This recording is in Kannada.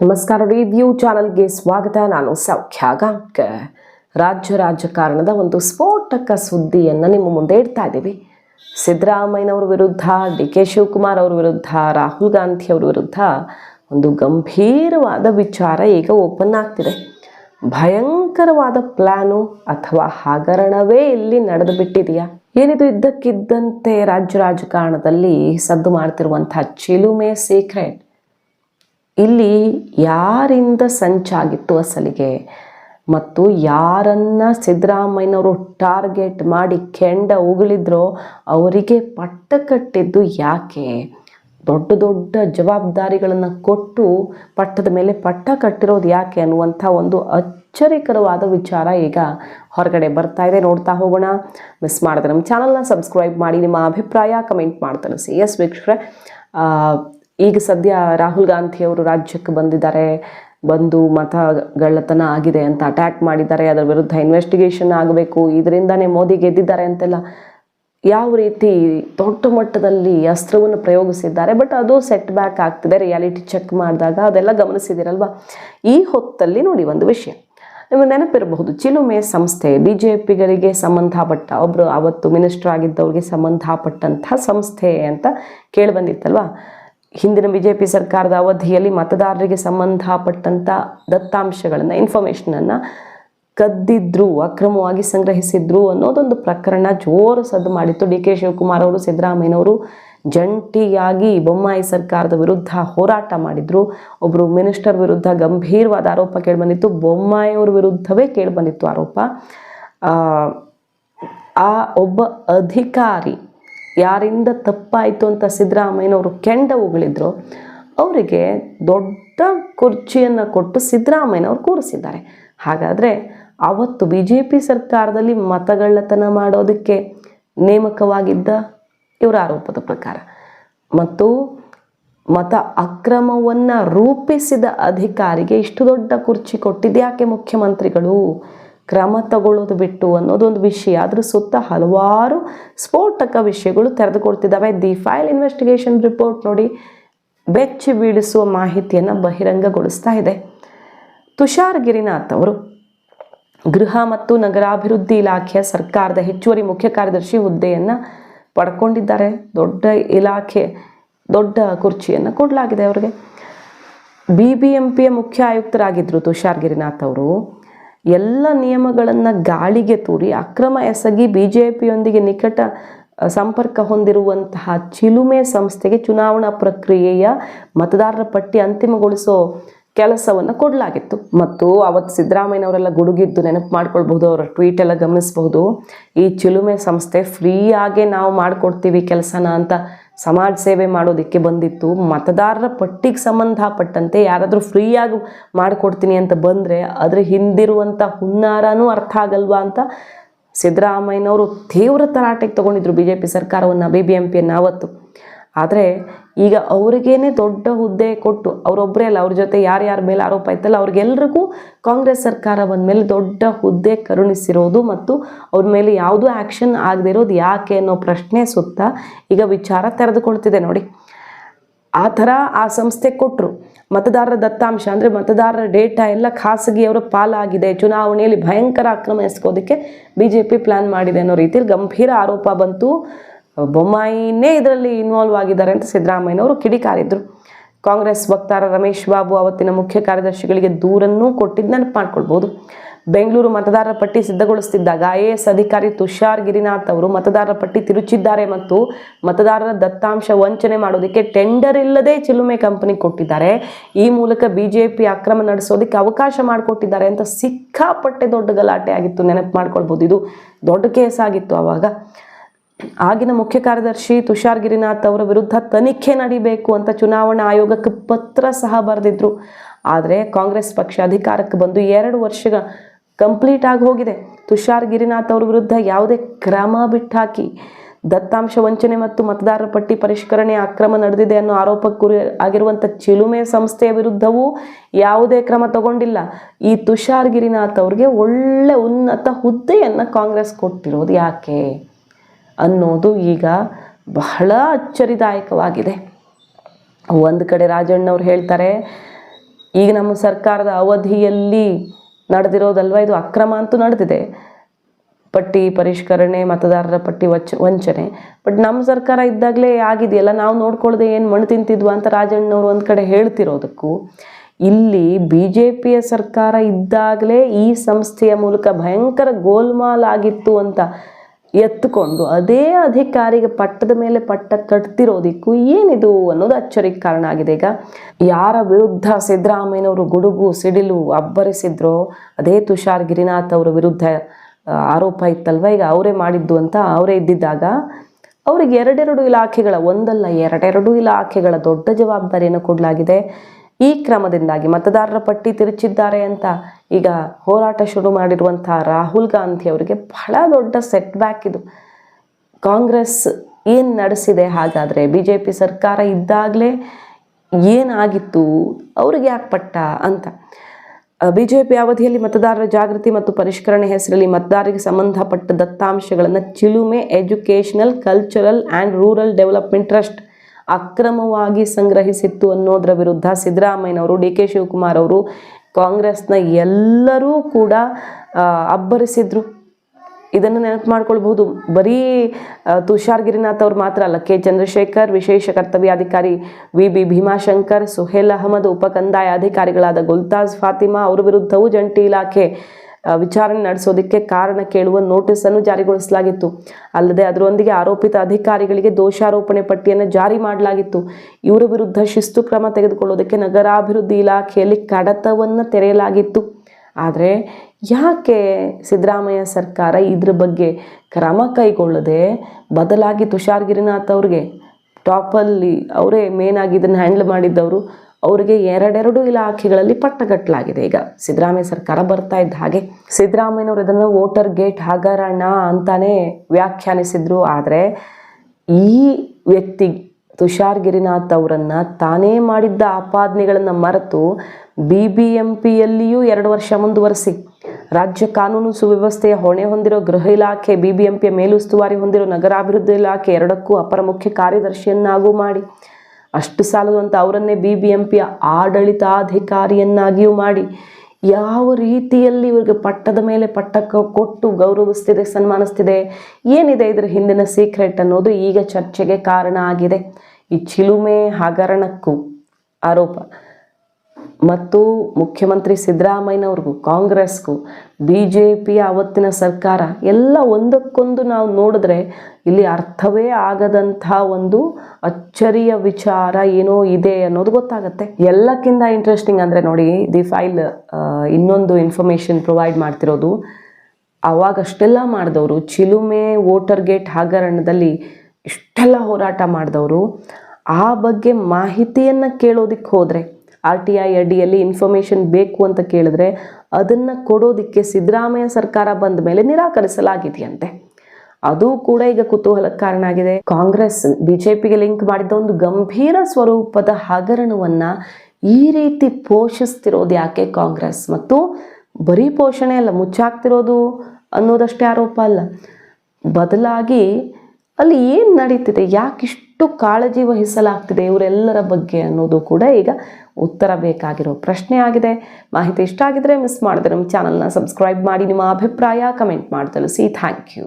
ನಮಸ್ಕಾರ ರಿವ್ಯೂ ಚಾನಲ್ಗೆ ಸ್ವಾಗತ. ನಾನು ಸೌಖ್ಯ ಗಾಂವ್ಕರ್ ರಾಜ್ಯ ರಾಜಕಾರಣದ ಒಂದು ಸ್ಫೋಟಕ ಸುದ್ದಿಯನ್ನು ನಿಮ್ಮ ಮುಂದೆ ಇಡ್ತಾ ಇದ್ದೀವಿ. ಸಿದ್ದರಾಮಯ್ಯನವ್ರ ವಿರುದ್ಧ ಡಿ ಕೆ ಶಿವಕುಮಾರ್ ಅವ್ರ ವಿರುದ್ಧ, ರಾಹುಲ್ ಗಾಂಧಿ ಅವರ ವಿರುದ್ಧ ಒಂದು ಗಂಭೀರವಾದ ವಿಚಾರ ಈಗ ಓಪನ್ ಆಗ್ತಿದೆ. ಭಯಂಕರವಾದ ಪ್ಲ್ಯಾನು ಅಥವಾ ಹಗರಣವೇ ಇಲ್ಲಿ ನಡೆದು ಬಿಟ್ಟಿದೆಯಾ ಏನಿದು ಇದ್ದಕ್ಕಿದ್ದಂತೆ ರಾಜ್ಯ ರಾಜಕಾರಣದಲ್ಲಿ ಸದ್ದು ಮಾಡ್ತಿರುವಂಥ ಚಿಲುಮೆ ಸೀಕ್ರೆಟ್ ಇಲ್ಲಿ ಯಾರಿಂದ ಸಂಚಾಗಿತ್ತು ಅಸಲಿಗೆ? ಮತ್ತು ಯಾರನ್ನ ಸಿದ್ದರಾಮಯ್ಯನವರು ಟಾರ್ಗೆಟ್ ಮಾಡಿ ಕೆಂಡ ಉಗುಳಿದ್ರೋ ಅವರಿಗೆ ಪಟ್ಟ ಕಟ್ಟಿದ್ದು ಯಾಕೆ? ದೊಡ್ಡ ದೊಡ್ಡ ಜವಾಬ್ದಾರಿಗಳನ್ನು ಕೊಟ್ಟು ಪಟ್ಟದ ಮೇಲೆ ಪಟ್ಟ ಕಟ್ಟಿರೋದು ಯಾಕೆ ಅನ್ನುವಂಥ ಒಂದು ಅಚ್ಚರಿಕರವಾದ ವಿಚಾರ ಈಗ ಹೊರಗಡೆ ಬರ್ತಾ ಇದೆ. ನೋಡ್ತಾ ಹೋಗೋಣ. ಮಿಸ್ ಮಾಡಿದ್ರೆ ನಮ್ಮ ಚಾನಲ್ನ ಸಬ್ಸ್ಕ್ರೈಬ್ ಮಾಡಿ, ನಿಮ್ಮ ಅಭಿಪ್ರಾಯ ಕಮೆಂಟ್ ಮಾಡಿ ಸಿ ಎಸ್ ವೀಕ್ಷಕರೇ ಈಗ ಸದ್ಯ ರಾಹುಲ್ ಗಾಂಧಿ ಅವರು ರಾಜ್ಯಕ್ಕೆ ಬಂದಿದ್ದಾರೆ, ಬಂದು ಮತಗಳ್ಳತನ ಆಗಿದೆ ಅಂತ ಅಟ್ಯಾಕ್ ಮಾಡಿದ್ದಾರೆ, ಅದರ ವಿರುದ್ಧ ಇನ್ವೆಸ್ಟಿಗೇಷನ್ ಆಗಬೇಕು, ಇದರಿಂದಾನೇ ಮೋದಿ ಗೆದ್ದಿದ್ದಾರೆ ಅಂತೆಲ್ಲ ಯಾವ ರೀತಿ ದೊಡ್ಡ ಮಟ್ಟದಲ್ಲಿ ಅಸ್ತ್ರವನ್ನು ಪ್ರಯೋಗಿಸಿದ್ದಾರೆ ಬಟ್ ಅದು ಸೆಟ್ ಬ್ಯಾಕ್ ಆಗ್ತಿದೆ ರಿಯಾಲಿಟಿ ಚೆಕ್ ಮಾಡಿದಾಗ ಅದೆಲ್ಲ ಗಮನಿಸಿದಿರಲ್ವಾ? ಈ ಹೊತ್ತಲ್ಲಿ ನೋಡಿ ಒಂದು ವಿಷಯ. ನಿಮಗೆ ನೆನಪಿರಬಹುದು, ಚಿಲುಮೆ ಸಂಸ್ಥೆ ಬಿ ಜೆ ಪಿಗಳಿಗೆ ಸಂಬಂಧಪಟ್ಟ ಒಬ್ಬರು ಅವತ್ತು ಮಿನಿಸ್ಟರ್ ಆಗಿದ್ದವ್ರಿಗೆ ಸಂಬಂಧಪಟ್ಟಂಥ ಸಂಸ್ಥೆ ಅಂತ ಕೇಳಿಬಂದಿತ್ತಲ್ವಾ ಹಿಂದಿನ ಬಿ ಜೆ ಪಿ ಸರ್ಕಾರದ ಅವಧಿಯಲ್ಲಿ ಮತದಾರರಿಗೆ ಸಂಬಂಧಪಟ್ಟಂಥ ದತ್ತಾಂಶಗಳನ್ನು ಇನ್ಫಾರ್ಮೇಷನನ್ನು ಕದ್ದಿದ್ರು ಅಕ್ರಮವಾಗಿ ಸಂಗ್ರಹಿಸಿದ್ರು ಅನ್ನೋದೊಂದು ಪ್ರಕರಣ ಜೋರು ಸದ್ದು ಮಾಡಿತ್ತು. ಡಿ ಕೆ ಶಿವಕುಮಾರ್ ಅವರು ಸಿದ್ದರಾಮಯ್ಯನವರು ಜಂಟಿಯಾಗಿ ಬೊಮ್ಮಾಯಿ ಸರ್ಕಾರದ ವಿರುದ್ಧ ಹೋರಾಟ ಮಾಡಿದ್ರು. ಒಬ್ಬರು ಮಿನಿಸ್ಟರ್ ವಿರುದ್ಧ ಗಂಭೀರವಾದ ಆರೋಪ ಕೇಳಿಬಂದಿತ್ತು. ಬೊಮ್ಮಾಯಿಯವ್ರ ವಿರುದ್ಧವೇ ಕೇಳಿಬಂದಿತ್ತು ಆರೋಪ. ಆ, ಒಬ್ಬ ಅಧಿಕಾರಿ ಯಾರಿಂದ ತಪ್ಪಾಯಿತು ಅಂತ ಸಿದ್ದರಾಮಯ್ಯನವರು ಕೆಂಡ ಅವರಿಗೆ ದೊಡ್ಡ ಕುರ್ಚಿಯನ್ನು ಕೊಟ್ಟು ಸಿದ್ದರಾಮಯ್ಯನವರು ಕೂರಿಸಿದ್ದಾರೆ. ಹಾಗಾದರೆ ಅವತ್ತು ಬಿ ಜೆ ಪಿ ಸರ್ಕಾರದಲ್ಲಿ ಮತಗಳ್ಳತನ ಮಾಡೋದಕ್ಕೆ ನೇಮಕವಾಗಿದ್ದ ಇವರ ಆರೋಪದ ಪ್ರಕಾರ. ಮತ್ತು ಮತ ಅಕ್ರಮವನ್ನು ರೂಪಿಸಿದ ಅಧಿಕಾರಿಗೆ ಇಷ್ಟು ದೊಡ್ಡ ಕುರ್ಚಿ ಕೊಟ್ಟಿದ್ಯಾಕೆ ಮುಖ್ಯಮಂತ್ರಿಗಳು? ಕ್ರಮ ತಗೊಳ್ಳೋದು ಬಿಟ್ಟು ಅನ್ನೋದೊಂದು ವಿಷಯ. ಅದ್ರ ಸುತ್ತ ಹಲವಾರು ಸ್ಫೋಟಕ ವಿಷಯಗಳು ತೆರೆದುಕೊಳ್ತಿದ್ದಾವೆ. ದಿ ಫೈಲ್ ಇನ್ವೆಸ್ಟಿಗೇಷನ್ ರಿಪೋರ್ಟ್ ನೋಡಿ ಬೆಚ್ಚಿ ಬೀಳಿಸುವ ಮಾಹಿತಿಯನ್ನು ಬಹಿರಂಗಗೊಳಿಸ್ತಾ ಇದೆ. ತುಷಾರ್ ಗಿರಿನಾಥ್ ಅವರು, ಗೃಹ ಮತ್ತು ನಗರಾಭಿವೃದ್ಧಿ ಇಲಾಖೆಯ ಸರ್ಕಾರದ ಹೆಚ್ಚುವರಿ ಮುಖ್ಯ ಕಾರ್ಯದರ್ಶಿ ಹುದ್ದೆಯನ್ನು ಪಡ್ಕೊಂಡಿದ್ದಾರೆ. ದೊಡ್ಡ ಇಲಾಖೆ, ದೊಡ್ಡ ಕುರ್ಚಿಯನ್ನು ಕೊಡಲಾಗಿದೆ ಅವರಿಗೆ. ಬಿ ಬಿ ಎಂ ಪಿಯ ಮುಖ್ಯ ಆಯುಕ್ತರಾಗಿದ್ದರು ತುಷಾರ್ ಗಿರಿನಾಥ್ ಅವರು. ಎಲ್ಲ ನಿಯಮಗಳನ್ನು ಗಾಳಿಗೆ ತೂರಿ ಅಕ್ರಮ ಎಸಗಿ ಬಿ ಜೆ ಪಿಯೊಂದಿಗೆ ನಿಕಟ ಸಂಪರ್ಕ ಹೊಂದಿರುವಂತಹ ಚಿಲುಮೆ ಸಂಸ್ಥೆಗೆ ಚುನಾವಣಾ ಪ್ರಕ್ರಿಯೆಯ ಮತದಾರರ ಪಟ್ಟಿ ಅಂತಿಮಗೊಳಿಸೋ ಕೆಲಸವನ್ನು ಕೊಡಲಾಗಿತ್ತು. ಮತ್ತು ಅವತ್ತು ಸಿದ್ದರಾಮಯ್ಯನವರೆಲ್ಲ ಗುಡುಗಿದ್ದು ನೆನಪು ಮಾಡ್ಕೊಳ್ಬಹುದು, ಅವರ ಟ್ವೀಟ್ ಎಲ್ಲ ಗಮನಿಸಬಹುದು. ಈ ಚಿಲುಮೆ ಸಂಸ್ಥೆ ಫ್ರೀಯಾಗೆ ನಾವು ಮಾಡಿಕೊಡ್ತೀವಿ ಕೆಲಸನ ಅಂತ ಸಮಾಜ ಸೇವೆ ಮಾಡೋದಕ್ಕೆ ಬಂದಿತ್ತು. ಮತದಾರರ ಪಟ್ಟಿಗೆ ಸಂಬಂಧಪಟ್ಟಂತೆ ಯಾರಾದರೂ ಫ್ರೀಯಾಗಿ ಮಾಡಿಕೊಡ್ತೀನಿ ಅಂತ ಬಂದರೆ ಅದರ ಹಿಂದಿರುವಂಥ ಹುನ್ನಾರನೂ ಅರ್ಥ ಆಗಲ್ವಾ ಅಂತ ಸಿದ್ದರಾಮಯ್ಯನವರು ತೀವ್ರ ತರಾಟೆಗೆ ತೊಗೊಂಡಿದ್ರು ಬಿ ಜೆ ಪಿ ಸರ್ಕಾರವನ್ನು ಬಿ ಬಿ ಎಂ ಪಿಯನ್ನು ಅವತ್ತು. ಆದರೆ ಈಗ ಅವ್ರಿಗೇನೆ ದೊಡ್ಡ ಹುದ್ದೆ ಕೊಟ್ಟು ಅವರೊಬ್ಬರೇ ಅಲ್ಲ, ಅವ್ರ ಜೊತೆ ಯಾರ್ಯಾರ ಮೇಲೆ ಆರೋಪ ಇತ್ತಲ್ಲ, ಅವ್ರಿಗೆಲ್ರಿಗೂ ಕಾಂಗ್ರೆಸ್ ಸರ್ಕಾರ ಬಂದ ಮೇಲೆ ದೊಡ್ಡ ಹುದ್ದೆ ಕರುಣಿಸಿರೋದು ಮತ್ತು ಅವ್ರ ಮೇಲೆ ಯಾವುದೂ ಆ್ಯಕ್ಷನ್ ಆಗದಿರೋದು ಯಾಕೆ ಅನ್ನೋ ಪ್ರಶ್ನೆ ಸುತ್ತ ಈಗ ವಿಚಾರ ತೆರೆದುಕೊಳ್ತಿದೆ ನೋಡಿ. ಆ ಥರ ಆ ಸಂಸ್ಥೆ ಕೊಟ್ಟರು ಮತದಾರರ ದತ್ತಾಂಶ ಅಂದರೆ ಮತದಾರರ ಡೇಟಾ ಎಲ್ಲ ಖಾಸಗಿಯವರ ಪಾಲಾಗಿದೆ. ಚುನಾವಣೆಯಲ್ಲಿ ಭಯಂಕರ ಅಕ್ರಮ ಎಸ್ಕೋದಕ್ಕೆ ಬಿ ಜೆ ಪಿ ಪ್ಲ್ಯಾನ್ ಮಾಡಿದೆ ಅನ್ನೋ ರೀತಿಯಲ್ಲಿ ಗಂಭೀರ ಆರೋಪ ಬಂತು. ಬೊಮ್ಮಾಯಿನೇ ಇದರಲ್ಲಿ ಇನ್ವಾಲ್ವ್ ಆಗಿದ್ದಾರೆ ಅಂತ ಸಿದ್ದರಾಮಯ್ಯನವರು ಕಿಡಿಕಾರಿದ್ರು. ಕಾಂಗ್ರೆಸ್ ವಕ್ತಾರ ರಮೇಶ್ ಬಾಬು ಅವತ್ತಿನ ಮುಖ್ಯ ಕಾರ್ಯದರ್ಶಿಗಳಿಗೆ ದೂರನ್ನೂ ಕೊಟ್ಟಿದ್ದು ನೆನಪು ಮಾಡ್ಕೊಳ್ಬೋದು. ಬೆಂಗಳೂರು ಮತದಾರರ ಪಟ್ಟಿ ಸಿದ್ಧಗೊಳಿಸುತ್ತಿದ್ದಾಗ ಐ ಎ ಎಸ್ ಅಧಿಕಾರಿ ತುಷಾರ್ ಗಿರಿನಾಥ್ ಅವರು ಮತದಾರರ ಪಟ್ಟಿ ತಿರುಚಿದ್ದಾರೆ ಮತ್ತು ಮತದಾರರ ದತ್ತಾಂಶ ವಂಚನೆ ಮಾಡೋದಕ್ಕೆ ಟೆಂಡರ್ ಇಲ್ಲದೆ ಚಿಲುಮೆ ಕಂಪನಿ ಕೊಟ್ಟಿದ್ದಾರೆ. ಈ ಮೂಲಕ ಬಿಜೆಪಿ ಅಕ್ರಮ ನಡೆಸೋದಕ್ಕೆ ಅವಕಾಶ ಮಾಡಿಕೊಟ್ಟಿದ್ದಾರೆ ಅಂತ ಸಿಕ್ಕಾಪಟ್ಟೆ ದೊಡ್ಡ ಗಲಾಟೆ ಆಗಿತ್ತು. ನೆನಪು ಮಾಡ್ಕೊಳ್ಬೋದು. ಇದು ದೊಡ್ಡ ಕೇಸ್ ಆಗಿತ್ತು ಆವಾಗ. ಆಗಿನ ಮುಖ್ಯ ಕಾರ್ಯದರ್ಶಿ ತುಷಾರ್ ಗಿರಿನಾಥ್ ಅವರ ವಿರುದ್ಧ ತನಿಖೆ ನಡಿಬೇಕು ಅಂತ ಚುನಾವಣಾ ಆಯೋಗಕ್ಕೆ ಪತ್ರ ಸಹ ಬರೆದಿದ್ರು. ಆದರೆ ಕಾಂಗ್ರೆಸ್ ಪಕ್ಷ ಅಧಿಕಾರಕ್ಕೆ ಬಂದು ಎರಡು ವರ್ಷ ಕಂಪ್ಲೀಟ್ ಆಗಿ ಹೋಗಿದೆ. ತುಷಾರ್ ಗಿರಿನಾಥ್ ಅವರ ವಿರುದ್ಧ ಯಾವುದೇ ಕ್ರಮ ಬಿಟ್ಟಾಕಿ ದತ್ತಾಂಶ ವಂಚನೆ ಮತ್ತು ಮತದಾರರ ಪಟ್ಟಿ ಪರಿಷ್ಕರಣೆ ಅಕ್ರಮ ನಡೆದಿದೆ ಅನ್ನೋ ಆರೋಪ ಗುರಿ ಆಗಿರುವಂಥ ಚಿಲುಮೆ ಸಂಸ್ಥೆಯ ವಿರುದ್ಧವೂ ಯಾವುದೇ ಕ್ರಮ ತಗೊಂಡಿಲ್ಲ. ಈ ತುಷಾರ್ ಗಿರಿನಾಥ್ ಅವ್ರಿಗೆ ಒಳ್ಳೆ ಉನ್ನತ ಹುದ್ದೆಯನ್ನು ಕಾಂಗ್ರೆಸ್ ಕೊಟ್ಟಿರೋದು ಯಾಕೆ? ಅನ್ನೋದು ಈಗ ಬಹಳ ಅಚ್ಚರಿದಾಯಕವಾಗಿದೆ. ಒಂದು ಕಡೆ ರಾಜಣ್ಣವ್ರು ಹೇಳ್ತಾರೆ, ಈಗ ನಮ್ಮ ಸರ್ಕಾರದ ಅವಧಿಯಲ್ಲಿ ನಡೆದಿರೋದಲ್ವ, ಇದು ಅಕ್ರಮ ಅಂತೂ ನಡೆದಿದೆ. ಪಟ್ಟಿ ಪರಿಷ್ಕರಣೆ, ಮತದಾರರ ಪಟ್ಟಿ ವಚ್, ವಂಚನೆ. ಬಟ್ ನಮ್ಮ ಸರ್ಕಾರ ಇದ್ದಾಗಲೇ ಆಗಿದೆಯಲ್ಲ, ನಾವು ನೋಡ್ಕೊಳ್ಳದೆ ಏನು ಮಣ್ಣು ತಿಂತಿದ್ವು ಅಂತ ರಾಜಣ್ಣವ್ರು ಒಂದು ಕಡೆ ಹೇಳ್ತಿರೋದಕ್ಕೂ, ಇಲ್ಲಿ ಬಿ ಜೆ ಪಿಯ ಸರ್ಕಾರ ಇದ್ದಾಗಲೇ ಈ ಸಂಸ್ಥೆಯ ಮೂಲಕ ಭಯಂಕರ ಗೋಲ್ಮಾಲ್ ಆಗಿತ್ತು ಅಂತ ಎತ್ತುಕೊಂಡು ಅದೇ ಅಧಿಕಾರಿಗೆ ಪಟ್ಟದ ಮೇಲೆ ಪಟ್ಟ ಕಟ್ತಿರೋದಕ್ಕೂ ಏನಿದು ಅನ್ನೋದು ಅಚ್ಚರಿಗೆ ಕಾರಣ ಆಗಿದೆ. ಈಗ ಯಾರ ವಿರುದ್ಧ ಸಿದ್ದರಾಮಯ್ಯನವರು ಗುಡುಗು, ಸಿಡಿಲು ಅಬ್ಬರಿಸಿದ್ರೋ, ಅದೇ ತುಷಾರ್, ಗಿರಿನಾಥ್ ಅವರ ವಿರುದ್ಧ ಆರೋಪ ಇತ್ತಲ್ವ? ಈಗ ಅವರೇ ಮಾಡಿದ್ದು ಅಂತ ಅವರೇ ಇದ್ದಿದ್ದಾಗ ಅವರಿಗೆ ಎರಡೆರಡು ಇಲಾಖೆಗಳ, ಒಂದಲ್ಲ, ಎರಡೆರಡು ಇಲಾಖೆಗಳ ದೊಡ್ಡ ಜವಾಬ್ದಾರಿಯನ್ನು ಕೊಡಲಾಗಿದೆ. ಈ ಕ್ರಮದಿಂದಾಗಿ ಮತದಾರರ ಪಟ್ಟಿ ತಿರುಚಿದ್ದಾರೆ ಅಂತ ಈಗ ಹೋರಾಟ ಶುರು ಮಾಡಿರುವಂಥ ರಾಹುಲ್ ಗಾಂಧಿ ಅವರಿಗೆ ಬಹಳ ದೊಡ್ಡ ಸೆಟ್ ಬ್ಯಾಕ್ ಇದು. ಕಾಂಗ್ರೆಸ್ ಏನು ನಡೆಸಿದೆ ಹಾಗಾದರೆ ಬಿ ಜೆ ಪಿ ಸರ್ಕಾರ ಇದ್ದಾಗಲೇ ಏನಾಗಿತ್ತು? ಅವ್ರಿಗೆ ಯಾಕೆ ಪಟ್ಟ ಅಂತ. ಬಿಜೆಪಿ ಅವಧಿಯಲ್ಲಿ ಮತದಾರರ ಜಾಗೃತಿ ಮತ್ತು ಪರಿಷ್ಕರಣೆ ಹೆಸರಲ್ಲಿ ಮತದಾರರಿಗೆ ಸಂಬಂಧಪಟ್ಟ ದತ್ತಾಂಶಗಳನ್ನು Chilume educational, cultural and rural development trust ಅಕ್ರಮವಾಗಿ ಸಂಗ್ರಹಿಸಿತ್ತು ಅನ್ನೋದರ ವಿರುದ್ಧ ಸಿದ್ದರಾಮಯ್ಯನವರು, ಡಿ ಕೆ ಶಿವಕುಮಾರ್ ಅವರು ಕಾಂಗ್ರೆಸ್ನ ಎಲ್ಲರೂ ಕೂಡ ಅಬ್ಬರಿಸಿದ್ರು. ಇದನ್ನು ನೆನಪು ಮಾಡ್ಕೊಳ್ಬಹುದು. ಬರೀ ತುಷಾರ್ ಗಿರಿನಾಥ್ ಅವ್ರು ಮಾತ್ರ ಅಲ್ಲ, ಕೆ ಚಂದ್ರಶೇಖರ್, ವಿಶೇಷ ಕರ್ತವ್ಯಾಧಿಕಾರಿ ವಿ ಬಿ ಭೀಮಾಶಂಕರ್, ಸುಹೇಲ್ ಅಹಮದ್ ಉಪ ಕಂದಾಯ ಅಧಿಕಾರಿಗಳಾದ ಗುಲ್ತಾಜ್ ಫಾತಿಮಾ ಅವರ ವಿರುದ್ಧವೂ ಜಂಟಿ ಇಲಾಖೆ ವಿಚಾರಣೆ ನಡೆಸೋದಕ್ಕೆ ಕಾರಣ ಕೇಳುವ ನೋಟಿಸನ್ನು ಜಾರಿಗೊಳಿಸಲಾಗಿತ್ತು. ಅಲ್ಲದೆ ಅದರೊಂದಿಗೆ ಆರೋಪಿತ ಅಧಿಕಾರಿಗಳಿಗೆ ದೋಷಾರೋಪಣೆ ಪಟ್ಟಿಯನ್ನು ಜಾರಿ ಮಾಡಲಾಗಿತ್ತು. ಇವರ ವಿರುದ್ಧ ಶಿಸ್ತು ಕ್ರಮ ತೆಗೆದುಕೊಳ್ಳೋದಕ್ಕೆ ನಗರಾಭಿವೃದ್ಧಿ ಇಲಾಖೆಯಲ್ಲಿ ಕಡತವನ್ನು ತೆರೆಯಲಾಗಿತ್ತು. ಆದರೆ ಯಾಕೆ ಸಿದ್ದರಾಮಯ್ಯ ಸರ್ಕಾರ ಇದ್ರ ಬಗ್ಗೆ ಕ್ರಮ ಕೈಗೊಳ್ಳದೆ ಬದಲಾಗಿ ತುಷಾರ್ ಗಿರಿನಾಥ್ ಅವ್ರಿಗೆ ಟಾಪಲ್ಲಿ ಅವರೇ ಮೇನ್ ಆಗಿ ಇದನ್ನು ಹ್ಯಾಂಡಲ್ ಮಾಡಿದ್ದವರು ಅವರಿಗೆ ಎರಡೆರಡು ಇಲಾಖೆಗಳಲ್ಲಿ ಪಟ್ಟಗಟ್ಟಲಾಗಿದೆ. ಈಗ ಸಿದ್ದರಾಮಯ್ಯ ಸರ್ಕಾರ ಬರ್ತಾ ಇದ್ದ ಹಾಗೆ ಸಿದ್ದರಾಮಯ್ಯನವರು ಇದನ್ನು ವೋಟರ್ ಗೇಟ್ ಹಗರಣ ಅಂತಾನೆ ವ್ಯಾಖ್ಯಾನಿಸಿದ್ರು. ಆದರೆ ಈ ವ್ಯಕ್ತಿ ತುಷಾರ್ ಗಿರಿನಾಥ್ ಅವರನ್ನು ತಾನೇ ಮಾಡಿದ್ದ ಆಪಾದನೆಗಳನ್ನು ಮರೆತು ಬಿ ಬಿ ಎಂ ಪಿಯಲ್ಲಿಯೂ ಎರಡು ವರ್ಷ ಮುಂದುವರೆಸಿ ರಾಜ್ಯ ಕಾನೂನು ಸುವ್ಯವಸ್ಥೆಯ ಹೊಣೆ ಹೊಂದಿರೋ ಗೃಹ ಇಲಾಖೆ ಬಿ ಬಿ ಎಂ ಪಿಯ ಮೇಲುಸ್ತುವಾರಿ ಹೊಂದಿರೋ ನಗರಾಭಿವೃದ್ಧಿ ಇಲಾಖೆ ಎರಡಕ್ಕೂ ಅಪರ ಮುಖ್ಯ ಕಾರ್ಯದರ್ಶಿಯನ್ನಾಗೂ ಮಾಡಿ. ಅಷ್ಟು ಸಾಲದಂತ ಅವರನ್ನೇ ಬಿ ಬಿ ಎಂ ಪಿಯ ಆಡಳಿತಾಧಿಕಾರಿಯನ್ನಾಗಿಯೂ ಮಾಡಿ ಯಾವ ರೀತಿಯಲ್ಲಿ ಇವ್ರಿಗೆ ಪಟ್ಟದ ಮೇಲೆ ಪಟ್ಟ ಕೊಟ್ಟು ಗೌರವಿಸ್ತಿದೆ, ಸನ್ಮಾನಿಸ್ತಿದೆ, ಏನಿದೆ ಇದರ ಹಿಂದಿನ ಸೀಕ್ರೆಟ್ ಅನ್ನೋದು ಈಗ ಚರ್ಚೆಗೆ ಕಾರಣ ಆಗಿದೆ. ಈ ಚಿಲುಮೆ ಹಗರಣಕ್ಕೂ ಆರೋಪ. ಮತ್ತು ಮುಖ್ಯಮಂತ್ರಿ ಸಿದ್ದರಾಮಯ್ಯನವ್ರಿಗೂ, ಕಾಂಗ್ರೆಸ್ಗೂ ಬಿ ಜೆ ಪಿ ಅವತ್ತಿನ ಸರ್ಕಾರ ಎಲ್ಲ ಒಂದಕ್ಕೊಂದು ನಾವು ನೋಡಿದ್ರೆ ಇಲ್ಲಿ ಅರ್ಥವೇ ಆಗದಂಥ ಒಂದು ಅಚ್ಚರಿಯ ವಿಚಾರ ಏನೋ ಇದೆ ಅನ್ನೋದು ಗೊತ್ತಾಗುತ್ತೆ. ಎಲ್ಲಕ್ಕಿಂತ ಇಂಟ್ರೆಸ್ಟಿಂಗ್ ಅಂದರೆ ನೋಡಿ ದಿ ಫೈಲ್ ಇನ್ನೊಂದು ಇನ್ಫಾರ್ಮೇಷನ್ ಪ್ರೊವೈಡ್ ಮಾಡ್ತಿರೋದು, ಅವಾಗ ಅಷ್ಟೆಲ್ಲ ಮಾಡಿದವರು, ಚಿಲುಮೆ ವೋಟರ್ ಗೇಟ್ ಹಗರಣದಲ್ಲಿ ಇಷ್ಟೆಲ್ಲ ಹೋರಾಟ ಮಾಡಿದವರು, ಆ ಬಗ್ಗೆ ಮಾಹಿತಿಯನ್ನು ಕೇಳೋದಕ್ಕೆ ಹೋದರೆ ಆರ್ ಟಿ ಐ ಅಡಿಯಲ್ಲಿ ಇನ್ಫಾರ್ಮೇಷನ್ ಬೇಕು ಅಂತ ಕೇಳಿದ್ರೆ ಅದನ್ನು ಕೊಡೋದಕ್ಕೆ ಸಿದ್ದರಾಮಯ್ಯ ಸರ್ಕಾರ ಬಂದ ಮೇಲೆ ನಿರಾಕರಿಸಲಾಗಿದೆಯಂತೆ. ಅದು ಕೂಡ ಈಗ ಕುತೂಹಲಕ್ಕೆ ಕಾರಣ ಆಗಿದೆ ಕಾಂಗ್ರೆಸ್, ಬಿಜೆಪಿಗೆ ಲಿಂಕ್ ಮಾಡಿದ್ದ ಒಂದು ಗಂಭೀರ ಸ್ವರೂಪದ ಹಗರಣವನ್ನ ಈ ರೀತಿ ಪೋಷಿಸ್ತಿರೋದು ಯಾಕೆ ಕಾಂಗ್ರೆಸ್? ಮತ್ತು ಬರೀ ಪೋಷಣೆ ಅಲ್ಲ, ಮುಚ್ಚಾಕ್ತಿರೋದು ಅನ್ನೋದಷ್ಟೇ ಆರೋಪ ಅಲ್ಲ. ಬದಲಾಗಿ ಅಲ್ಲಿ ಏನು ನಡೀತಿದೆ? ಯಾಕಿಷ್ಟು ಕಾಳಜಿ ವಹಿಸಲಾಗ್ತಿದೆ ಇವರೆಲ್ಲರ ಬಗ್ಗೆ ಅನ್ನೋದು ಕೂಡ ಈಗ ಉತ್ತರ ಬೇಕಾಗಿರೋ ಪ್ರಶ್ನೆ ಆಗಿದೆ. ಮಾಹಿತಿ ಇಷ್ಟ ಆಗಿದ್ರೆ ಮಿಸ್ ಮಾಡಿದ್ರೆ ನಮ್ಮ ಚಾನಲ್ನ ಸಬ್ಸ್ಕ್ರೈಬ್ ಮಾಡಿ, ನಿಮ್ಮ ಅಭಿಪ್ರಾಯ ಕಮೆಂಟ್ ಮಾಡಿ, ತಿಳಿಸಿ. Thank you